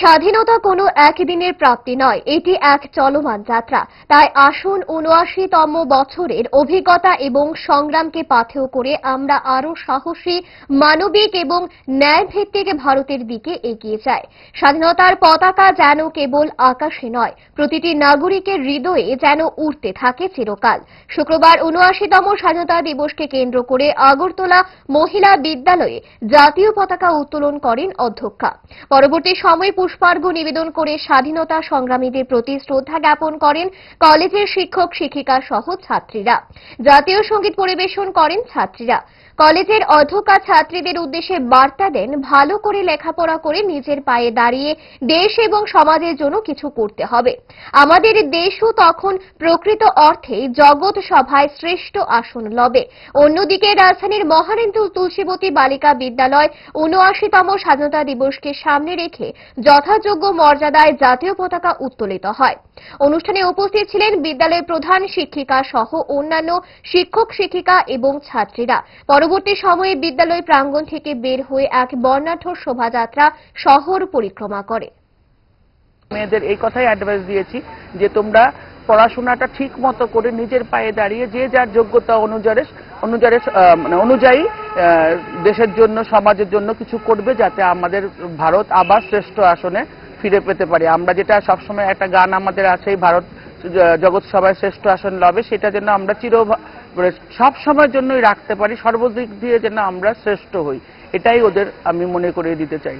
স্বাধীনতা কোনো একদিনের প্রাপ্তি নয়, এটি এক চলমান যাত্রা। তাই আসুন উনআশিতম বছরের অভিজ্ঞতা এবং সংগ্রামকে পাথেয় করে আমরা আরও সাহসী, মানবিক এবং ন্যায়ভিত্তিক ভারতের দিকে এগিয়ে যাই। স্বাধীনতার পতাকা যেন কেবল আকাশে নয়, প্রতিটি নাগরিকের হৃদয়ে যেন উঠতে থাকে চিরকাল। শুক্রবার উনআশিতম স্বাধীনতা দিবসকে কেন্দ্র করে আগরতলা মহিলা বিদ্যালয়ে জাতীয় পতাকা উত্তোলন করেন অধ্যক্ষা। পরবর্তী সময়ে পুষ্পার্ঘ্য নিবেদন করে স্বাধীনতা সংগ্রামীদের প্রতি শ্রদ্ধা জ্ঞাপন করেন কলেজের শিক্ষক, শিক্ষিকা সহ ছাত্রীরা। জাতীয় সংগীত পরিবেশন করেন ছাত্রীরা। কলেজের অধ্যক্ষা ছাত্রীদের উদ্দেশ্যে বার্তা দেন, ভালো করে লেখাপড়া করে নিজের পায়ে দাঁড়িয়ে দেশ এবং সমাজের জন্য কিছু করতে হবে। আমাদের দেশও তখন প্রকৃত অর্থে জগৎ সভায় শ্রেষ্ঠ আসন লবে। অন্যদিকে রাজধানীর মহানেন্দু তুলসীবতী বালিকা বিদ্যালয় উনআশিতম স্বাধীনতা দিবসকে সামনে রেখে যথাযোগ্য মর্যাদায় জাতীয় পতাকা উত্তোলিত হয়। অনুষ্ঠানে উপস্থিত ছিলেন বিদ্যালয়ের প্রধান শিক্ষিকা সহ অন্যান্য শিক্ষক, শিক্ষিকা এবং ছাত্রীরা। পরবর্তী সময়ে বিদ্যালয় প্রাঙ্গণ থেকে বের হয়ে এক বর্ণাঢ্য শোভাযাত্রা শহর পরিক্রমা করে। মেয়েদের এই কথাই অ্যাডভাইস দিয়েছি যে তোমরা পড়াশোনাটা ঠিক মতো করে নিজের পায়ে দাঁড়িয়ে যে যার যোগ্যতা অনুযায়ী অনুযায়ী মানে অনুযায়ী দেশের জন্য, সমাজের জন্য কিছু করবে যাতে আমাদের ভারত আবার শ্রেষ্ঠ আসনে ফিরে পেতে পারি। আমরা যেটা সবসময় একটা গান আমাদের আছে ভারত জগৎ সভায় শ্রেষ্ঠ আসন লবে সেটা যেন আমরা চির মানে সব সময়ের জন্যই রাখতে পারি, সর্বদিক দিয়ে যেন আমরা শ্রেষ্ঠ হই। এটাই ওদের আমি মনে করিয়ে দিতে চাই।